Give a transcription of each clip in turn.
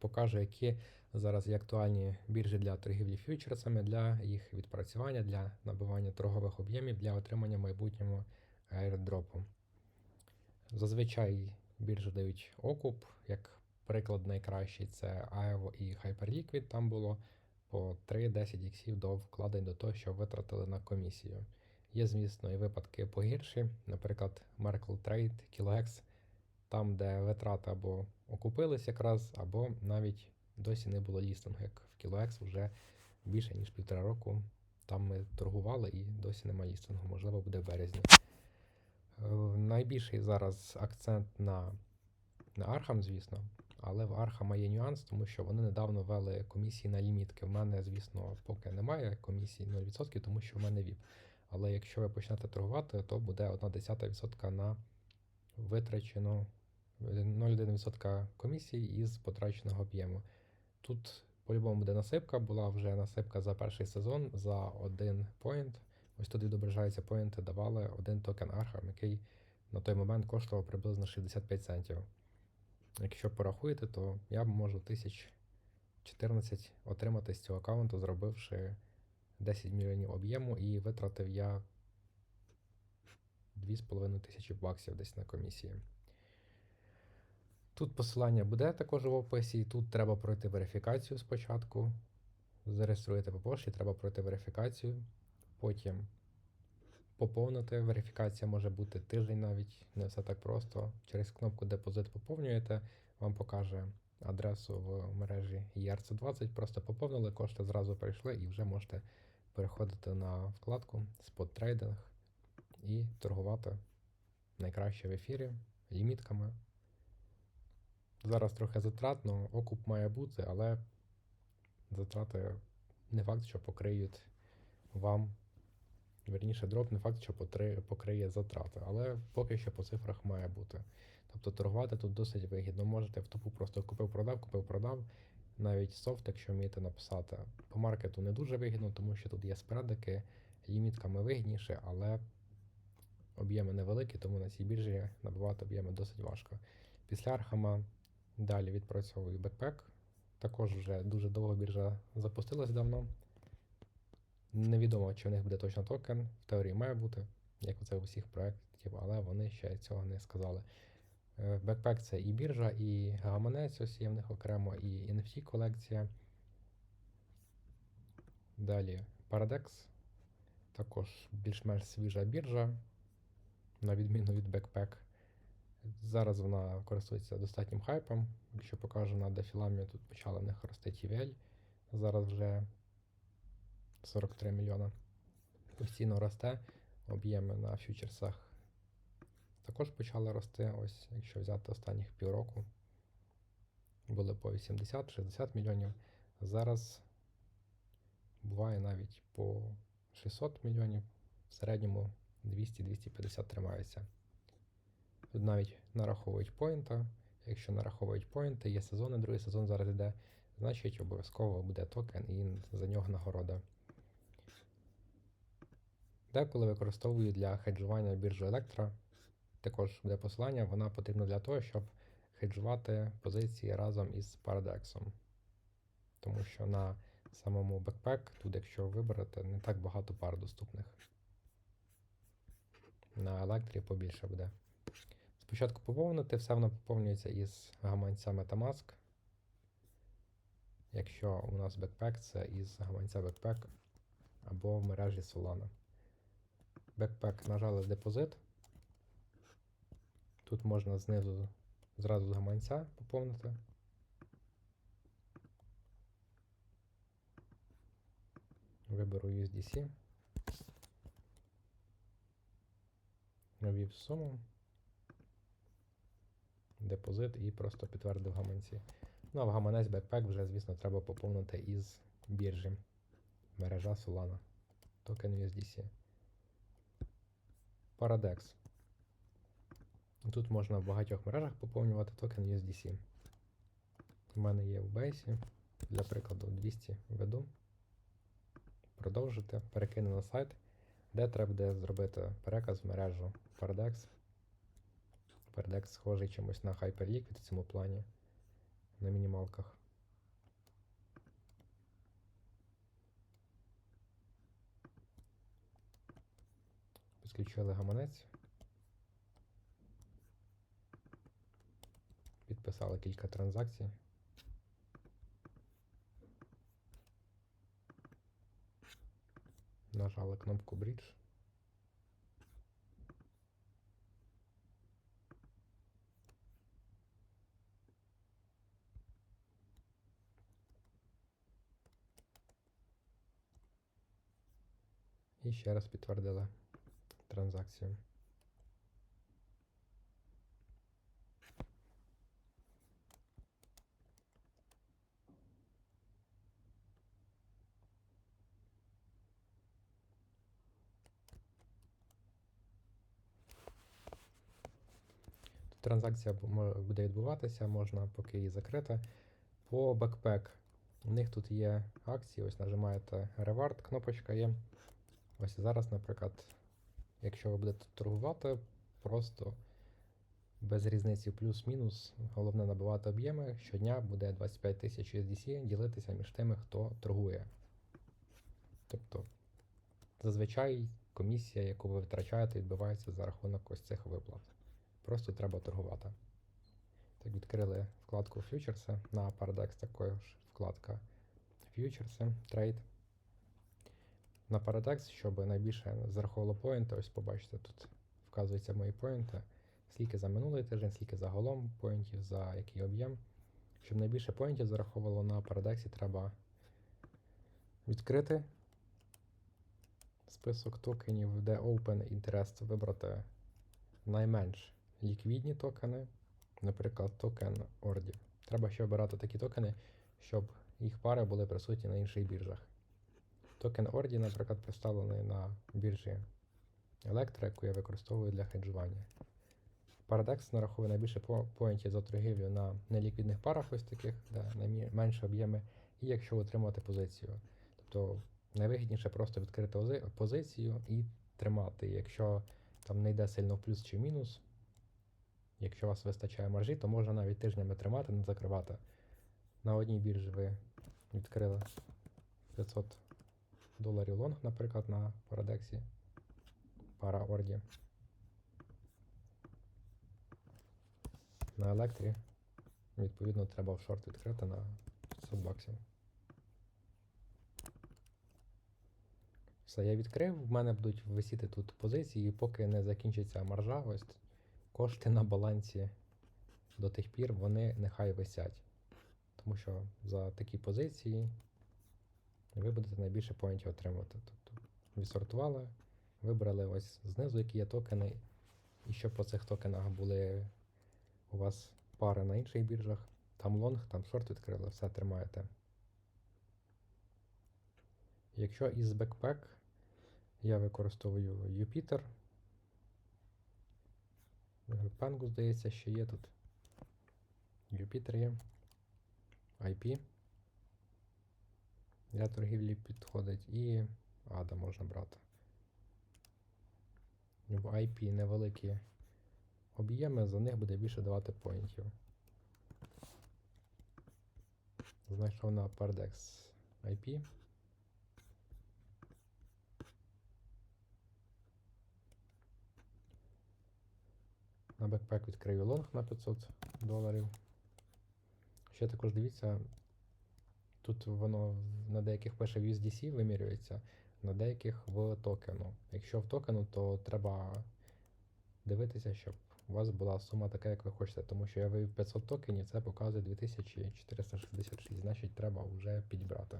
покажу, які зараз є актуальні біржі для торгівлі фьючерсами, для їх відпрацювання, для набивання торгових об'ємів для отримання майбутнього airdropу. Зазвичай біржі дають окуп, як приклад найкращий це AEVO і Hyperliquid. Там було по 3-10 іксів до вкладень до того, що витратили на комісію. Є, звісно, і випадки погірші, наприклад, Merkle Trade, KiloX, там, де витрати або окупились якраз, або навіть досі не було лістингу, як в KiloX вже більше ніж півтора року. Там ми торгували і досі немає лістингу, можливо, буде в березні. Е, Найбільший зараз акцент на, на Архам, звісно, але в Архама є нюанс, тому що вони недавно ввели комісії на лімітки. В мене, звісно, поки немає комісії 0%, тому що в мене VIP. Але якщо ви почнете торгувати, то буде 1,1% на витрачену 0,1% комісії із потраченого об'єму. Тут по-любому буде насипка, була вже насипка за перший сезон за один поінт. Ось тут відображаються поінти, давали один токен Архам, який на той момент коштував приблизно 65 центів. Якщо порахуєте, то я можу 1014 отримати з цього аккаунту, зробивши 10 мільйонів об'єму, і витратив я 2,5 тисячі баксів десь на комісії. Тут посилання буде також в описі, тут треба пройти верифікацію спочатку. Зареєструєте по пошті, треба пройти верифікацію. Потім поповнити. Верифікація може бути тиждень навіть, не все так просто. Через кнопку депозит поповнюєте, вам покаже адресу в мережі ERC20. Просто поповнили, кошти зразу прийшли і вже можете переходити на вкладку Trading і торгувати найкраще в ефірі лімітками. Зараз трохи затратно, окуп має бути, але затрати не факт, що покриють вам. Верніше, дроп не факт, що покриє затрати, але поки що по цифрах має бути. Тобто торгувати тут досить вигідно. Можете в тупу просто купив-продав, купив-продав. Навіть софт, якщо вмієте написати. По маркету не дуже вигідно, тому що тут є спредики, лімітками вигідніше, але об'єми невеликі, тому на цій біржі набивати об'єми досить важко. Після Архама далі відпрацьовую бекпек. Також вже дуже довго біржа запустилась давно. Невідомо, чи в них буде точно токен. В теорії має бути, як це у всіх проєктів, але вони ще цього не сказали. Бекпек це і біржа, і гаманець, ось є в них окремо, і NFT колекція. Далі Paradex. Також більш-менш свіжа біржа, на відміну від Backpack. Зараз вона користується достатнім хайпом. Якщо покажу на дефіламі, тут почали в них рости TVL. Зараз вже 43 мільйона. Постійно росте. Об'єми на фьючерсах також почали рости. Ось, якщо взяти останніх півроку, були по 80-60 мільйонів. Зараз буває навіть по 600 мільйонів, в середньому 200-250 тримаються. Навіть нараховують поінта. Якщо нараховують поінти, є сезони, другий сезон зараз йде, значить обов'язково буде токен і за нього нагорода. Деколи використовую для хеджування біржу Електра. Також буде посилання, вона потрібна для того, щоб хеджувати позиції разом із парадексом. Тому що на самому бекпек, тут, якщо виберете, не так багато пар доступних. На електрі побільше буде. Спочатку поповнити, все воно поповнюється із гаманця Metamask. Якщо у нас бекпек, це із гаманця бекпек або в мережі Solana. Бекпек нажали депозит. Тут можна знизу зразу з гаманця поповнити. Виберу USDC. Ввів суму. Депозит і просто підтвердив гаманці. Ну а в гаманець Backpack вже, звісно, треба поповнити із біржі. Мережа Solana. Токен USDC. Paradex. Тут можна в багатьох мережах поповнювати токен USDC. У мене є в бейсі. Для прикладу 200 веду. Продовжити, перекину на сайт, де треба буде зробити переказ в мережу Paradex. HyperDeck схожий чимось на HyperLiquid в цьому плані на мінімалках. Підключили гаманець. Підписали кілька транзакцій. Нажали кнопку Bridge. І ще раз підтвердили транзакцію. Транзакція буде відбуватися, можна поки її закрити. По бекпек. У них тут є акції, ось нажимаєте Reward, кнопочка є. Ось зараз, наприклад, якщо ви будете торгувати, просто без різниці плюс-мінус, головне набивати об'єми. Щодня буде 25 тисяч USDC ділитися між тими, хто торгує. Тобто, зазвичай комісія, яку ви витрачаєте, відбувається за рахунок ось цих виплат. Просто треба торгувати. Так, відкрили вкладку фьючерси на Paradex також вкладка фьючерси, трейд. На Paradex, щоб найбільше зараховувало поінти, ось побачите, тут вказуються мої поінти. Скільки за минулий тиждень, скільки загалом поінтів, за який об'єм. Щоб найбільше поінтів зараховувало на Paradex, треба відкрити список токенів, де Open Interest вибрати найменш ліквідні токени, наприклад, токен Ordi. Треба ще обирати такі токени, щоб їх пари були присутні на інших біржах. Токен Ordi, наприклад, представлений на біржі Electra, яку я використовую для хеджування. Paradex нараховує найбільше по- поінтів за торгівлю на неліквідних парах, ось таких, де найменші об'єми, і якщо отримати позицію. Тобто найвигідніше просто відкрити позицію і тримати. Якщо там не йде сильно в плюс чи мінус, якщо у вас вистачає маржі, то можна навіть тижнями тримати, не закривати. На одній біржі ви відкрили 500 доларів лонг, наприклад, на Парадексі. Пара орді. На електрі. Відповідно, треба в шорт відкрити на 500 баксів. Все, я відкрив. В мене будуть висіти тут позиції, поки не закінчиться маржа. Ось кошти на балансі до тих пір вони нехай висять. Тому що за такі позиції ви будете найбільше поінтів отримувати. Тобто відсортували, вибрали ось знизу, які є токени, і щоб по цих токенах були у вас пари на інших біржах. Там лонг, там шорт відкрили, все тримаєте. Якщо із Backpack я використовую Jupyter. Pengu, здається, ще є тут. Jupyter є. IP. Для торгівлі підходить і ADA можна брати. В IP невеликі об'єми, за них буде більше давати поінтів. Знайшов на Pardex IP. На бекпек відкрию лонг на 500 доларів. Ще також дивіться, тут воно на деяких пише в USDC вимірюється, на деяких в токену. Якщо в токену, то треба дивитися, щоб у вас була сума така, як ви хочете. Тому що я вивів 500 токенів, це показує 2466, значить треба вже підібрати.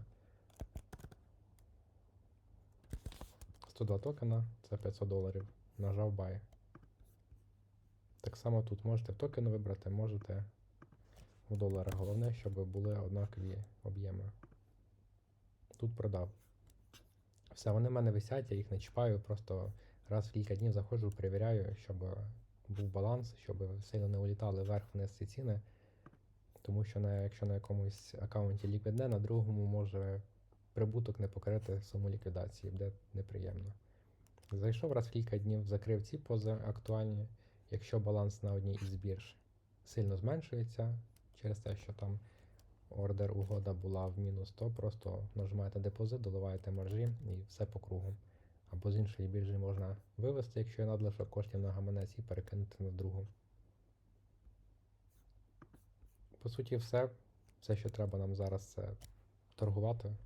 102 токена це 500 доларів. Нажав Buy. Так само тут можете в токени вибрати, можете в доларах. Головне, щоб були однакові об'єми. Тут продав. Все, вони в мене висять, я їх не чіпаю, просто раз в кілька днів заходжу, перевіряю, щоб був баланс, щоб сильно не улітали вверх-вниз ці ціни. Тому що на, якщо на якомусь аккаунті ліквідне, на другому може прибуток не покрити суму ліквідації, буде неприємно. Зайшов раз в кілька днів, закрив ці пози актуальні. Якщо баланс на одній із бірж сильно зменшується через те, що там ордер угода була в мінус, то просто нажимаєте депозит, доливаєте маржі і все по кругу. або з іншої біржі можна вивести, якщо є надлишок коштів на гаманець, і перекинути на другу. По суті, все. Все, що треба нам зараз, це торгувати,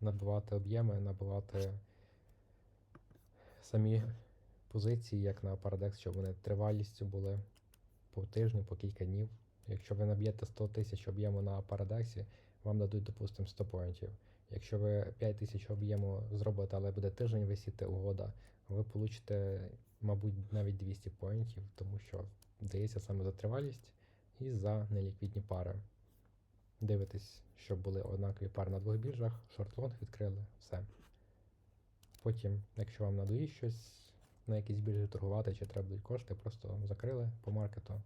набивати об'єми, набивати самі позиції, як на Paradex, щоб вони тривалістю були по тижню, по кілька днів. Якщо ви наб'єте 100 тисяч об'єму на Paradex, вам дадуть, допустимо, 100 поінтів. Якщо ви 5 тисяч об'єму зробите, але буде тиждень висіти угода, ви получите, мабуть, навіть 200 поінтів, тому що дається саме за тривалість і за неліквідні пари. Дивитесь, щоб були однакові пари на двох біржах, шорт-лонг відкрили, все. Потім, якщо вам надоїть щось на якійсь біржі торгувати, чи треба будуть кошти, просто закрили по маркету.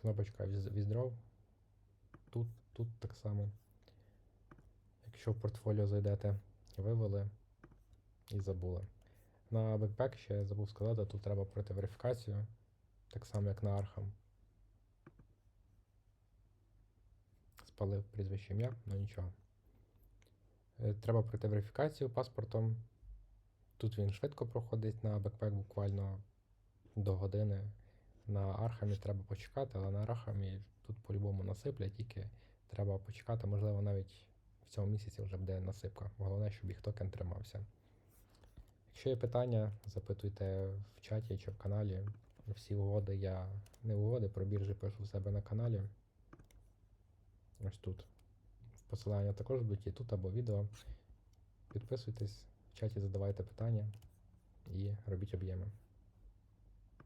Кнопочка Withdraw. Тут, тут так само. Якщо в портфоліо зайдете, вивели і забули. На Backpack ще я забув сказати, тут треба пройти верифікацію, так само як на Arkham. Спалив прізвище ім'я, ну нічого. Е, Треба пройти верифікацію паспортом. Тут він швидко проходить на бекпек буквально до години. На Архамі треба почекати, але на Архамі тут по-любому насиплять, тільки треба почекати, можливо, навіть в цьому місяці вже буде насипка. Головне, щоб їх токен тримався. Якщо є питання, запитуйте в чаті чи в каналі. Всі угоди я не угоди, про біржі пишу в себе на каналі. Ось тут. Посилання також будуть і тут або відео. Підписуйтесь, в чаті задавайте питання і робіть об'єми.